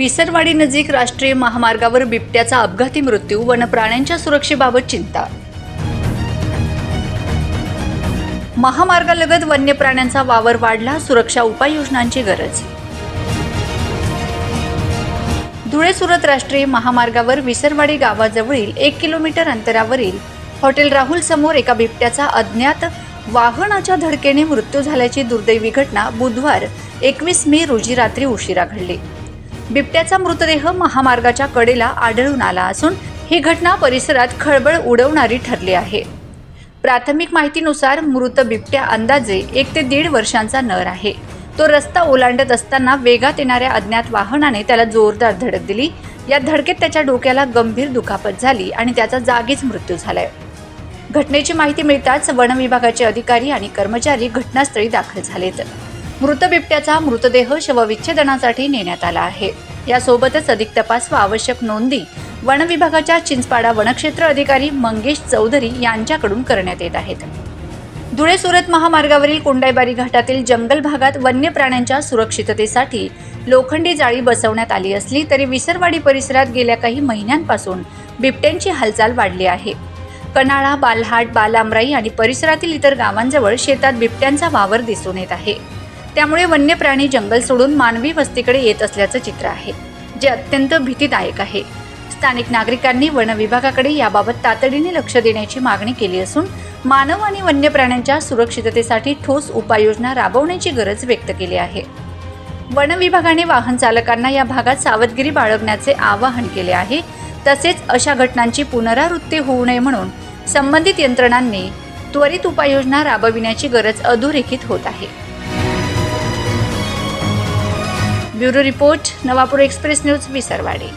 विसरवाडी नजीक राष्ट्रीय महामार्गावर बिबट्याचा अपघाती मृत्यू वनप्राण्यांच्या सुरक्षेबाबत चिंता. महामार्गालगत वन्य प्राण्यांचा वावर वाढला सुरक्षा उपाययोजनांची गरज. धुळे सुरत राष्ट्रीय महामार्गावर विसरवाडी गावाजवळील एक किलोमीटर अंतरावरील हॉटेल राहुल समोर एका बिबट्याचा अज्ञात वाहनाच्या धडकेने मृत्यू झाल्याची दुर्दैवी घटना बुधवार एकवीस मे रोजी रात्री उशिरा घडली. बिबट्याचा मृतदेह महामार्गाच्या कडेला आढळून आला असून ही घटना परिसरात खळबळ उडवणारी ठरली आहे. प्राथमिक माहितीनुसार मृत बिबट्या अंदाजे एक ते दीड वर्षांचा नर आहे. तो रस्ता ओलांडत असताना वेगात येणाऱ्या अज्ञात वाहनाने त्याला जोरदार धडक दिली. या धडकेत त्याच्या डोक्याला गंभीर दुखापत झाली आणि त्याचा जागीच मृत्यू झालाय. घटनेची माहिती मिळताच वन विभागाचे अधिकारी आणि कर्मचारी घटनास्थळी दाखल झालेत. मृत बिबट्याचा मृतदेह शवविच्छेदनासाठी नेण्यात आला आहे. यासोबतच अधिक तपास व आवश्यक नोंदी वन विभागाच्या चिंचपाडा वनक्षेत्र अधिकारी मंगेश चौधरी यांच्याकडून करण्यात येत आहेत. धुळे सुरत महामार्गावरील कोंडाईबारी घाटातील जंगल भागात वन्य प्राण्यांच्या सुरक्षिततेसाठी लोखंडी जाळी बसवण्यात आली असली तरी विसरवाडी परिसरात गेल्या काही महिन्यांपासून बिबट्यांची हालचाल वाढली आहे. कनाळा बालहाट बालामराई आणि परिसरातील इतर गावांजवळ शेतात बिबट्यांचा वावर दिसून येत आहे. त्यामुळे वन्य प्राणी जंगल सोडून मानवी वस्तीकडे येत असल्याचं चित्र आहे जे अत्यंत भीतीदायक आहे. स्थानिक नागरिकांनी वन विभागाकडे याबाबत तातडीने लक्ष देण्याची मागणी केली असून मानव आणि वन्य प्राण्यांच्या सुरक्षिततेसाठी ठोस उपाययोजना राबवण्याची गरज व्यक्त केली आहे. वन विभागाने वाहन चालकांना या भागात सावधगिरी बाळगण्याचे आवाहन केले आहे. तसेच अशा घटनांची पुनरावृत्ती होऊ नये म्हणून संबंधित यंत्रणांनी त्वरित उपाययोजना राबविण्याची गरज अधोरेखित होत आहे. Bureau report Navapur express news Visarwadi.